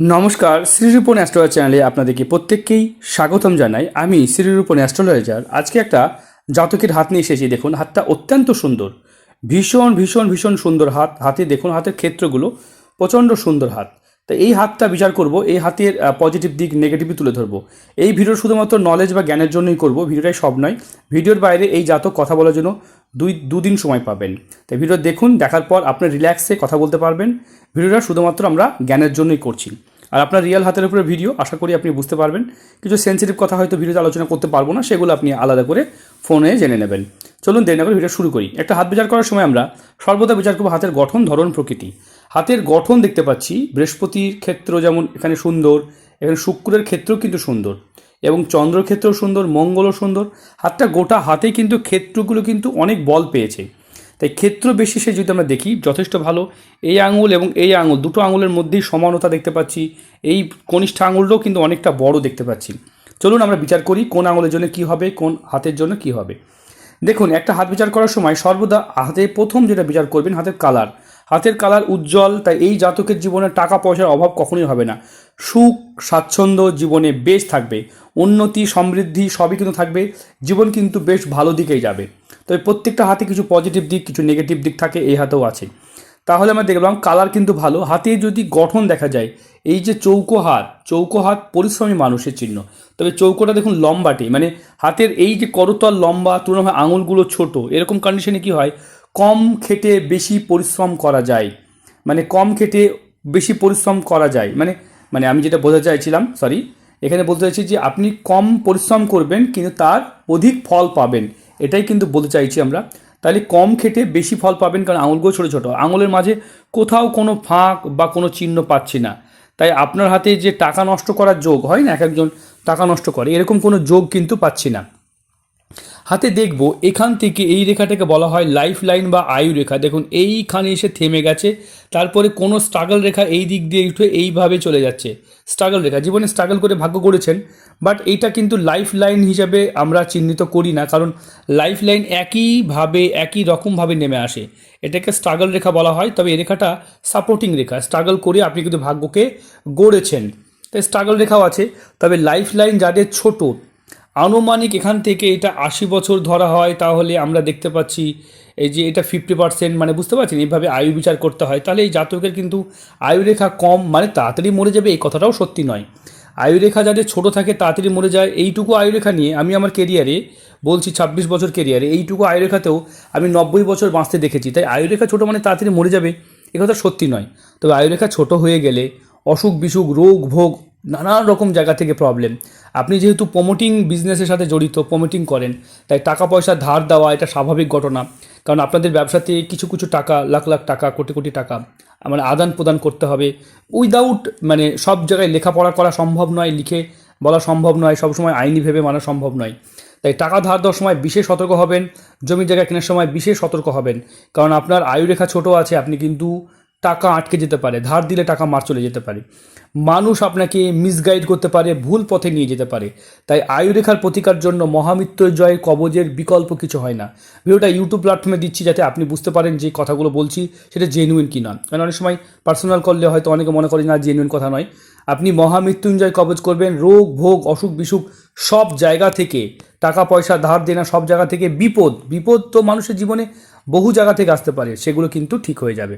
নমস্কার শ্রীরূপন অ্যাস্ট্রোলজার চ্যানেলে আপনাদেরকে প্রত্যেককেই স্বাগতম জানাই। আমি শ্রীরূপন অ্যাস্ট্রোলজার আজকে একটা জাতকের হাত নিয়ে এসেছি। দেখুন, হাতটা অত্যন্ত সুন্দর। ভীষণ ভীষণ ভীষণ সুন্দর হাত। হাতে দেখুন, হাতের ক্ষেত্রগুলো প্রচণ্ড সুন্দর হাত। তো এই হাতটা বিচার করব, এই হাতের পজিটিভ দিক নেগেটিভ তুলে ধরবো। এই ভিডিও শুধুমাত্র নলেজ বা জ্ঞানের জন্যই করব ভিডিওটাই সব নয়। ভিডিওর বাইরে এই জাতক কথা বলার জন্য দুই, দুদিন সময় পাবেন। তাই ভিডিও দেখুন, দেখার পর আপনি রিল্যাক্সে কথা বলতে পারবেন। ভিডিওটা শুধুমাত্র আমরা জ্ঞানের জন্যই করছি। আর আপনার রিয়েল হাতের উপরে ভিডিও আশা করি আপনি বুঝতে পারবেন। কিছু সেন্সিটিভ কথা হয়তো ভিডিওতে আলোচনা করতে পারব না, সেগুলো আপনি আলাদা করে ফোনে জেনে নেবেন। চলুন দেরি না করে ভিডিও শুরু করি। একটা হাত বিচার করার সময় আমরা সর্বদা বিচার করব হাতের গঠন, ধরন, প্রকৃতি। হাতের গঠন দেখতে পাচ্ছি, বৃহস্পতির ক্ষেত্র যেমন এখানে সুন্দর, এখানে শুক্রের ক্ষেত্রও কিন্তু সুন্দর। এবং চন্দ্র ক্ষেত্রও সুন্দর, মঙ্গলও সুন্দর। হাতটা গোটা হাতেই কিন্তু ক্ষেত্রগুলো কিন্তু অনেক বল পেয়েছে। তাই ক্ষেত্র বিশেষে যদি আমরা দেখি, যথেষ্ট ভালো। এই আঙুল এবং এই আঙুল, দুটো আঙুলের মধ্যেই সমানতা দেখতে পাচ্ছি। এই কনিষ্ঠ আঙুলটাও কিন্তু অনেকটা বড় দেখতে পাচ্ছি। চলুন আমরা বিচার করি কোন আঙুলের জন্য কি হবে, কোন হাতের জন্য কি হবে। দেখুন, একটা হাত বিচার করার সময় সর্বদা হাতে প্রথম যেটা বিচার করবেন, হাতের কালার। হাতের কালার উজ্জ্বল, তাই এই জাতকের জীবনে টাকা পয়সার অভাব কখনোই হবে না। সুখ, স্বাচ্ছন্দ্য জীবনে বেশ থাকবে। উন্নতি, সমৃদ্ধি সবই কিন্তু থাকবে। জীবন কিন্তু বেশ ভালো দিকেই যাবে। তবে প্রত্যেকটা হাতে কিছু পজিটিভ দিক, কিছু নেগেটিভ দিক থাকে, এই হাতেও আছে। তাহলে আমরা দেখলাম কালার কিন্তু ভালো। হাতে যদি গঠন দেখা যায়, এই যে চৌকো হাত চৌকো হাত পরিশ্রমী মানুষের চিহ্ন। তবে চৌকোটা দেখুন লম্বাটে মানে হাতের এই যে করতল লম্বা তুলনায় আঙুলগুলো ছোট, এরকম কন্ডিশনে কি হয়? কম খেটে বেশি পরিশ্রম করা যায়। মানে কম খেটে বেশি পরিশ্রম করা যায়। মানে মানে আমি যেটা বোঝাতে চাইছিলাম সরি এখানে বলতে চাইছি যে আপনি কম পরিশ্রম করবেন, কিন্তু তার অধিক ফল পাবেন। এটাই কিন্তু বলতে চাইছি আমরা। তাহলে কম খেটে বেশি ফল পাবেন কারণ আঙুলগুলো ছোটো ছোটো। আঙুলের মাঝে কোথাও কোনো ফাঁক বা কোনো চিহ্ন পাচ্ছি না। তাই আপনার হাতে যে টাকা নষ্ট করার যোগ, হয় না, এক একজন টাকা নষ্ট করে, এরকম কোনো যোগ কিন্তু পাচ্ছি না। হাতে দেখব, এখান থেকে এই রেখাটাকে বলা হয় লাইফ লাইন বা আয়ু রেখা। দেখুন, এইখানে এসে থেমে গেছে, তারপরে কোনো স্ট্রাগল রেখা এই দিক দিয়ে উঠে এইভাবে চলে যাচ্ছে। স্ট্রাগল রেখা, জীবনে স্ট্রাগল করে ভাগ্য করেছেন বাট এইটা কিন্তু লাইফ লাইন হিসাবে আমরা চিহ্নিত করি না, কারণ লাইফ লাইন একইভাবে, একই রকমভাবে নেমে আসে। এটাকে স্ট্রাগল রেখা বলা হয়, তবে এই রেখাটা সাপোর্টিং রেখা। স্ট্রাগল করে আপনি কিন্তু ভাগ্যকে গড়েছেন। তাই স্ট্রাগল রেখাও আছে, তবে লাইফ লাইন যাদের ছোট আনুমানিক এখান থেকে এটা আশি বছর ধরা হয়, তাহলে আমরা দেখতে পাচ্ছি এই যে এটা ফিফটি পার্সেন্ট মানে বুঝতে পারছেন, এইভাবে আয়ু বিচার করতে হয়। তাহলে এই জাতকের কিন্তু আয়ুরেখা কম মানে তাড়াতাড়ি মরে যাবে, এই কথাটাও সত্যি নয়। আয়ুরেখা যাদের ছোট থাকে, তাড়াতাড়ি মরে যায়, এইটুকু আয়ুরেখা নিয়ে আমি আমার কেরিয়ারে বলছি ছাব্বিশ বছর কেরিয়ারে এইটুকু আয়ুরেখাতেও আমি নব্বই বছর বাঁচতে দেখেছি। তাই আয়ুরেখা ছোটো মানে তাড়াতাড়ি মরে যাবে, এ কথা সত্যি নয়। তবে আয়ুরেখা ছোট হয়ে গেলে অসুখ বিসুখ রোগ ভোগ নানান রকম জায়গা থেকে প্রবলেম আপনি যেহেতু প্রমোটিং বিজনেসের সাথে জড়িত প্রমোটিং করেন, তাই টাকা পয়সা ধার দেওয়া এটা স্বাভাবিক ঘটনা। কারণ আপনাদের ব্যবসাতে কিছু কিছু টাকা, লাখ লাখ টাকা, কোটি কোটি টাকা মানে আদান প্রদান করতে হবে। উইদাউট মানে সব জায়গায় লেখাপড়া করা সম্ভব নয়, লিখে বলা সম্ভব নয়, সবসময় আইনি ভেবে মানা সম্ভব নয়। তাই টাকা ধার দেওয়ার সময় বিশেষ সতর্ক হবেন, জমি জায়গা কেনার সময় বিশেষ সতর্ক হবেন। কারণ আপনার আয়ুরেখা ছোট আছে, আপনি কিন্তু টাকা আটকে যেতে পারে, ধার দিলে টাকা মার চলে যেতে পারে। মানুষ আপনাকে মিসগাইড করতে পারে, ভুল পথে নিয়ে যেতে পারে। তাই আয়ুরেখার প্রতিকার জন্য মহামৃত্যুঞ্জয় কবজের বিকল্প কিছু হয় না। ভিডিওটা ইউটিউব প্ল্যাটফর্মে দিচ্ছি যাতে আপনি বুঝতে পারেন যে কথাগুলো বলছি, সেটা জেনুইন কি না কারণ অনেক সময় পার্সোনাল করলে হয়তো অনেকে মনে করে না জেনুইন কথা নয়। আপনি মহামৃত্যুঞ্জয় কবজ করবেন, রোগ, ভোগ, অসুখ, বিসুখ সব জায়গা থেকে, টাকা, পয়সা, ধার দেনা সব জায়গা থেকে বিপদ। বিপদ তো মানুষের জীবনে বহু জায়গা থেকে আসতে পারে, সেগুলো কিন্তু ঠিক হয়ে যাবে।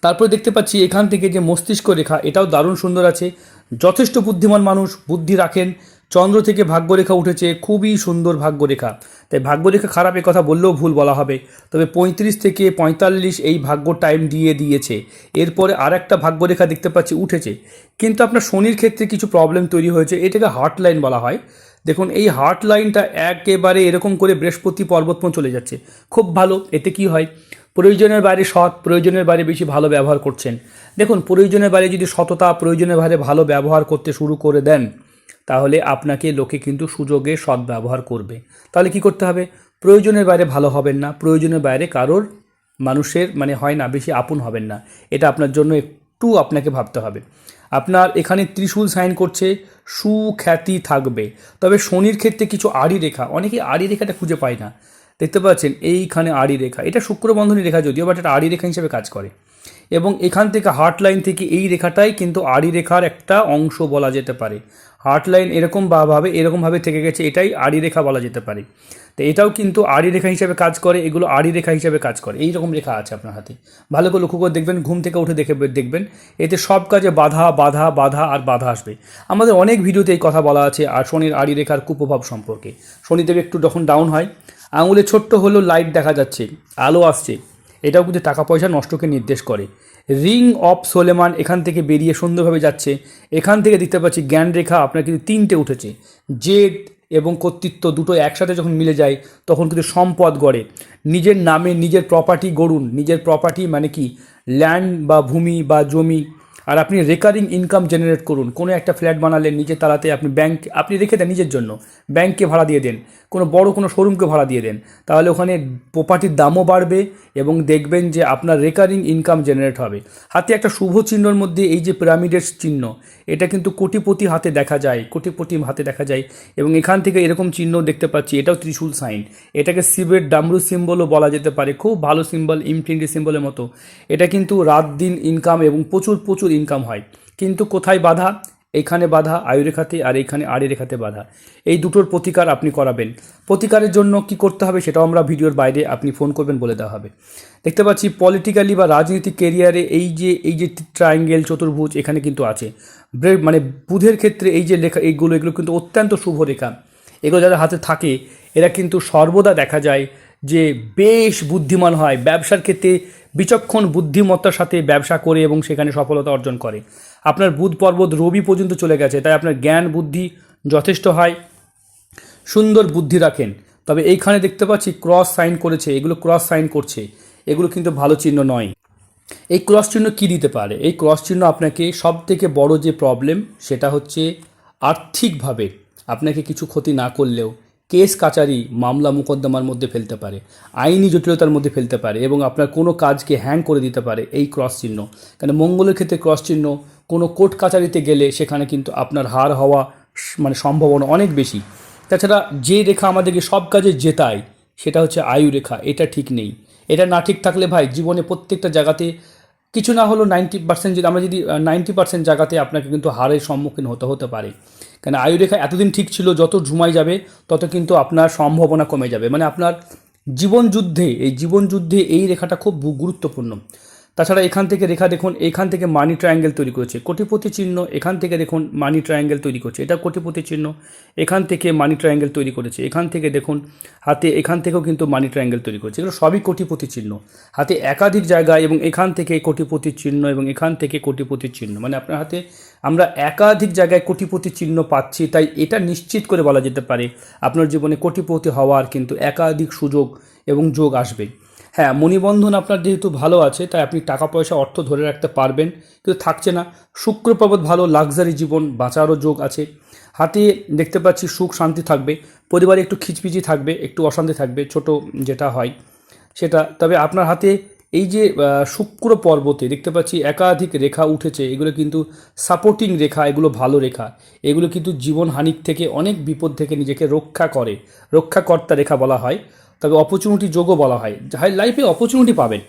তারপরে দেখতে পাচ্ছি এখান থেকে যে মস্তিষ্ক রেখা, এটাও দারুণ সুন্দর আছে। যথেষ্ট বুদ্ধিমান মানুষ বুদ্ধি রাখেন। চন্দ্র থেকে ভাগ্যরেখা উঠেছে, খুবই সুন্দর ভাগ্যরেখা। তাই ভাগ্যরেখা খারাপ কথা বললেও ভুল বলা হবে। তবে পঁয়ত্রিশ থেকে পঁয়তাল্লিশ এই ভাগ্য টাইম দিয়ে দিয়েছে। এরপরে আর একটা ভাগ্যরেখা দেখতে পাচ্ছি উঠেছে। কিন্তু আপনার শনির ক্ষেত্রে কিছু প্রবলেম তৈরি হয়েছে, এটাকে হার্ট লাইন বলা হয়। দেখুন, এই হার্ট লাইনটা একেবারে এরকম করে বৃহস্পতি পর্বতপণ চলে যাচ্ছে। খুব ভালো, এতে কি হয়? প্রয়োজনের বাইরে সৎ, প্রয়োজনের বাইরে বেশি ভালো ব্যবহার করছেন। দেখুন, প্রয়োজনের বাইরে যদি সততা, প্রয়োজনের বাইরে ভালো ব্যবহার করতে শুরু করে দেন, তাহলে আপনাকে লোকে কিন্তু সুযোগে সৎ ব্যবহার করবে। তাহলে কি করতে হবে? প্রয়োজনের বাইরে ভালো হবেন না, প্রয়োজনের বাইরে কারোর মানুষের মানে হয় না, বেশি আপন হবেন না। এটা আপনার জন্য একটু আপনাকে ভাবতে হবে। আপনার এখানে ত্রিশূল সাইন করছে, সুখ্যাতি থাকবে। তবে শনির ক্ষেত্রে কিছু আড়ি রেখা অনেকে আড়ি রেখাটা খুঁজে পায় না। দেখতে পাচ্ছেন এইখানে আড়ি রেখা। এটা শুক্রবন্ধনী রেখা যদিও বাট এটা আড়ি রেখা হিসেবে কাজ করে। এবং এখান থেকে হার্ট লাইন থেকে এই রেখাটাই কিন্তু আড়ি রেখার একটা অংশ বলা যেতে পারে। হার্ট লাইন এরকম ভাবে এরকমভাবে থেকে গেছে, এটাই আড়ি রেখা বলা যেতে পারে। তো এটাও কিন্তু আড়ি রেখা হিসেবে কাজ করে, এগুলো আড়ি রেখা হিসেবে কাজ করে। এই রকম রেখা আছে আপনার হাতে। ভালো করে লক্ষ্য করে দেখবেন, ঘুম থেকে উঠে দেখে দেখবেন, এতে সব কাজে বাধা বাধা বাধা আর বাধা আসবে। আমাদের অনেক ভিডিওতে এই কথা বলা আছে, আর শনির আড়ি রেখার কুপ্রভাব সম্পর্কে। শনিদেব একটু যখন ডাউন হয় আঙুলে ছোট্ট হলেও লাইট দেখা যাচ্ছে, আলো আসছে। এটাও কিন্তু টাকা পয়সা নষ্টকে নির্দেশ করে। রিং অফ সোলেমান এখান থেকে বেরিয়ে সুন্দরভাবে যাচ্ছে। এখান থেকে দেখতে পাচ্ছি জ্ঞান রেখা আপনার কিন্তু তিনটে উঠেছে। জেদ এবং কর্তৃত্ব দুটো একসাথে যখন মিলে যায়, তখন কিন্তু সম্পদ গড়ে। নিজের নামে নিজের প্রপার্টি গড়ুন। নিজের প্রপার্টি মানে কি? ল্যান্ড বা ভূমি বা জমি। আর আপনি রেকারিং ইনকাম জেনারেট করুন। কোনো একটা ফ্ল্যাট বানালেন, নিজের তালাতে আপনি ব্যাংক আপনি রেখে দেন নিজের জন্য। ব্যাংককে ভাড়া দিয়ে দেন। কোনো বড় কোনো শোরুমকে ভাড়া দিয়ে দেন। তাহলে ওখানে প্রপার্টির দামও বাড়বে এবং দেখবেন যে আপনার রেকারিং ইনকাম জেনারেট হবে। হাতে একটা শুভ চিহ্নর মধ্যে এই যে পিরামিডের চিহ্ন, এটা কিন্তু কোটিপতি হাতে দেখা যায়, কোটিপতি হাতে দেখা যায় এবং এখান থেকে এরকম চিহ্ন দেখতে পাচ্ছি, এটাও ত্রিশূল সাইন এটাকে শিবের ডামরু সিম্বলও বলা যেতে পারে। খুব ভালো সিম্বল ইনফিনিটি সিম্বলের মতো। এটা কিন্তু রাত দিন ইনকাম এবং প্রচুর প্রচুর ইনকাম হয়। কিন্তু কোথায় বাধা? এইখানে বাধা, আয়ুরেখাতে, আর এইখানে আড়ি রেখাতে বাধা। এই দুটোর প্রতিকার আপনি করাবেন। প্রতিকারের জন্য কি করতে হবে সেটাও আমরা ভিডিওর বাইরে আপনি ফোন করবেন বলে দেওয়া হবে। দেখতে পাচ্ছি পলিটিক্যালি বা রাজনীতিক কেরিয়ারে এই যে এই যে ট্রায়াঙ্গেল চতুর্ভুজ এখানে কিন্তু আছে। মানে বুধের ক্ষেত্রে এই যে লেখা, এইগুলো, এগুলো কিন্তু অত্যন্ত শুভ রেখা। এগুলো যাদের হাতে থাকে, এরা কিন্তু সর্বদা দেখা যায় যে বেশ বুদ্ধিমান হয়, ব্যবসার ক্ষেত্রে বিচক্ষণ বুদ্ধিমত্তার সাথে ব্যবসা করে এবং সেখানে সফলতা অর্জন করে। আপনার বুধ পর্বত রবি পর্যন্ত চলে গেছে, তাই আপনার জ্ঞান বুদ্ধি যথেষ্ট হয়। সুন্দর বুদ্ধি রাখেন। তবে এইখানে দেখতে পাচ্ছি ক্রস সাইন করেছে, এগুলো ক্রস সাইন করছে, এগুলো কিন্তু ভালো চিহ্ন নয়। এই ক্রস চিহ্ন কী দিতে পারে? এই ক্রস চিহ্ন আপনাকে সব থেকে বড় যে প্রবলেম সেটা হচ্ছে আর্থিকভাবে আপনাকে কিছু ক্ষতি না করলেও কেস কাচারি মামলা মোকদ্দমার মধ্যে ফেলতে পারে, আইনি জটিলতার মধ্যে ফেলতে পারে এবং আপনার কোনো কাজকে হ্যাং করে দিতে পারে এই ক্রস চিহ্ন। কারণ মঙ্গলের ক্ষেত্রে ক্রস চিহ্ন, কোনো কোর্ট কাচারিতে গেলে সেখানে কিন্তু আপনার হার হওয়া মানে সম্ভাবনা অনেক বেশি। তাছাড়া যে রেখা আমাদেরকে সব কাজে জেতায়, সেটা হচ্ছে আয়ু রেখা, এটা ঠিক নেই। এটা না ঠিক থাকলে ভাই, জীবনে প্রত্যেকটা জায়গাতে কিছু না হলো নাইনটি পার্সেন্ট যদি আমরা যদি নাইনটি পার্সেন্ট জায়গাতে আপনাকে কিন্তু হারের সম্মুখীন হতে হতে পারে। কেন আয়ুরেখা এতদিন ঠিক ছিল, যত ঝুমাই যাবে, তত কিন্তু আপনার সম্ভাবনা কমে যাবে। মানে আপনার জীবনযুদ্ধে, এই জীবনযুদ্ধে এই রেখাটা খুব গুরুত্বপূর্ণ। তাছাড়া এখান থেকে রেখা দেখুন, এখান থেকে মানি ট্রায়াঙ্গেল তৈরি করেছে। কোটিপতি চিহ্ন, এখান থেকে দেখুন মানি ট্রায়াঙ্গেল তৈরি করছে। এটা কোটিপতি চিহ্ন, এখান থেকে মানি ট্রায়াঙ্গেল তৈরি করেছে। এখান থেকে দেখুন, হাতে এখান থেকেও কিন্তু মানি ট্রায়াঙ্গেল তৈরি করেছে। এগুলো সবই কোটিপতি চিহ্ন। হাতে একাধিক জায়গায় এবং এখান থেকে কোটিপতির চিহ্ন এবং এখান থেকে কোটিপতির চিহ্ন। মানে আপনার হাতে আমরা একাধিক জায়গায় কোটিপতি চিহ্ন পাচ্ছি, তাই এটা নিশ্চিত করে বলা যেতে পারে। আপনার জীবনে কোটিপতি হওয়ার কিন্তু একাধিক সুযোগ এবং যোগ আসবে। হ্যাঁ মণিবন্ধন আপনার যেহেতু ভালো আছে, তাই আপনি টাকা পয়সা, অর্থ ধরে রাখতে পারবেন, কিন্তু থাকছে না। শুক্র পর্বত ভালো, লাক্সারি জীবন, বাঁচারও যোগ আছে। হাতে দেখতে পাচ্ছি সুখ, শান্তি থাকবে। পরিবারে একটু খিচপিচি থাকবে, একটু অশান্তি থাকবে, ছোট যেটা হয় সেটা। তবে আপনার হাতে এই যে শুক্র পর্বতে দেখতে পাচ্ছি একাধিক রেখা উঠেছে, এগুলো কিন্তু সাপোর্টিং রেখা, এগুলো ভালো রেখা। এগুলো কিন্তু জীবন হানিক থেকে, অনেক বিপদ থেকে নিজেকে রক্ষা করে। রক্ষাকর্তা রেখা বলা হয়। তবে অপরচুনিটি যোগও বলা হয়। লাইফে অপরচুনিটি পাবেন।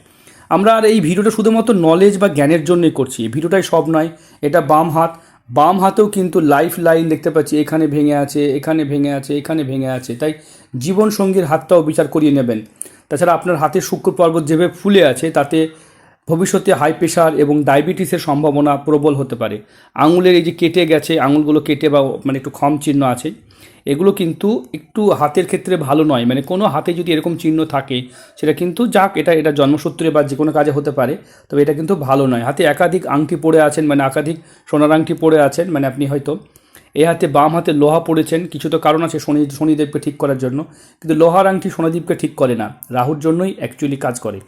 আমরা আর এই ভিডিওটা শুধুমাত্র নলেজ বা জ্ঞানের জন্যই করছি। এই ভিডিওটাই সব নয়, এটা বাম হাত। বাম হাতেও কিন্তু লাইফ লাইন দেখতে পাচ্ছি, এখানে ভেঙে আছে, এখানে ভেঙে আছে, এখানে ভেঙে আছে। তাই জীবন সঙ্গীর হাতটাও বিচার করিয়ে নেবেন। তাছাড়া আপনার হাতে শুক্র পর্বত যেভাবে ফুলে আছে, তাতে ভবিষ্যতে হাই প্রেশার এবং ডায়াবেটিসের সম্ভাবনা প্রবল হতে পারে। আঙুলের এই যে কেটে গেছে, আঙুলগুলো কেটে বা মানে একটু ক্ষম চিহ্ন আছে এগুলো কিন্তু একটু হাতের ক্ষেত্রে ভালো নয়। মানে কোনো হাতে যদি এরকম চিহ্ন থাকে, সেটা কিন্তু যাক, এটা এটা জন্মসূত্রে বা যে কোনো কাজে হতে পারে, তবে এটা কিন্তু ভালো নয়। হাতে একাধিক আংটি পরে আছেন মানে একাধিক সোনার আংটি পরে আছেন মানে আপনি হয়তো এ হাতে বাম হাতে লোহা পড়েছেন, কিছু তো কারণ আছে শনি, শনিদেবকে ঠিক করার জন্য, কিন্তু লোহার আংটি শনিদেবকে ঠিক করে না। রাহুর জন্যই অ্যাকচুয়ালি কাজ করে।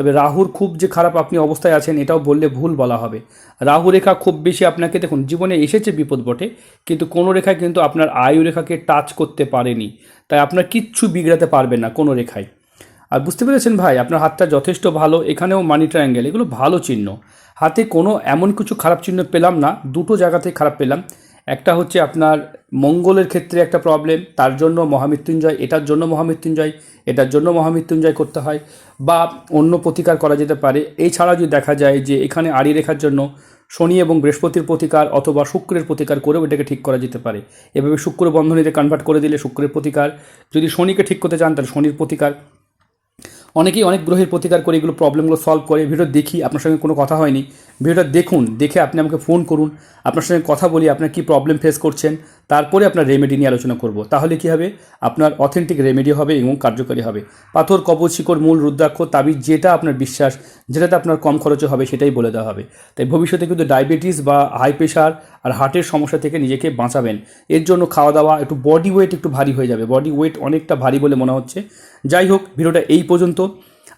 তবে রাহুর খুব যে খারাপ আপনি অবস্থায় আছেন এটাও বললে ভুল বলা হবে। রাহু রেখা খুব বেশি আপনাকে দেখুন, জীবনে এসেছে বিপদ বটে, কিন্তু কোনো রেখা কিন্তু আপনার আয়ু রেখাকে টাচ করতে পারেনি। তাই আপনার কিচ্ছু বিগড়াতে পারবে না কোনো রেখায়। আর বুঝতে পেরেছেন ভাই, আপনার হাতটা যথেষ্ট ভালো, এখানেও মানি ট্রায়াঙ্গেল এগুলো ভালো চিহ্ন। হাতে কোনো এমন কিছু খারাপ চিহ্ন পেলাম না, দুটো জায়গাতে খারাপ পেলাম। একটা হচ্ছে আপনার মঙ্গলের ক্ষেত্রে একটা প্রবলেম তার জন্য মহামৃত্যুঞ্জয়, এটার জন্য মহামৃত্যুঞ্জয়, এটার জন্য মহামৃত্যুঞ্জয় করতে হয়, বা অন্য প্রতিকার করা যেতে পারে। এছাড়া যদি দেখা যায় যে এখানে আড়ি রেখার জন্য শনি এবং বৃহস্পতির প্রতিকার অথবা শুক্রের প্রতিকার করেও এটাকে ঠিক করা যেতে পারে। এভাবে শুক্র বন্ধনীতে কনভার্ট করে দিলে শুক্রের প্রতিকার। যদি শনিকে ঠিক করতে চান তাহলে শনির প্রতিকার। অনেকেই অনেক গ্রহের প্রতিকার করে এগুলো প্রবলেমগুলো সলভ করে। ভিডিও দেখি, আপনার সঙ্গে কোনো কথা হয়নি। ভিডিওটা দেখুন, দেখে আপনি আমাকে ফোন করুন। আপনার সঙ্গে কথা বলি, আপনার কী প্রবলেম ফেস করছেন। তারপরে আপনার রেমেডি নিয়ে আলোচনা করব। তাহলে কি হবে? আপনার অথেন্টিক রেমেডি হবে এবং কার্যকরী হবে। পাথর কবচ শিকড়, মূল, রুদ্রাক্ষ, তাবিজ, যেটা আপনার বিশ্বাস, যেটাতে আপনার কম খরচে হবে, সেটাই বলে দেওয়া হবে। তাই ভবিষ্যতে কিন্তু ডায়াবেটিস বা হাই প্রেশার আর হার্টের সমস্যা থেকে নিজেকে বাঁচাবেন। এর জন্য খাওয়া দাওয়া একটু বডি ওয়েট একটু ভারী হয়ে যাবে। বডি ওয়েট অনেকটা ভারী বলে মনে হচ্ছে। যাই হোক, ভিডিওটা এই পর্যন্ত।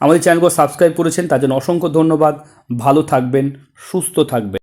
আমাদের চ্যানেলকে সাবস্ক্রাইব করেছেন, তার জন্য অসংখ্য ধন্যবাদ। ভালো থাকবেন, সুস্থ থাকবেন।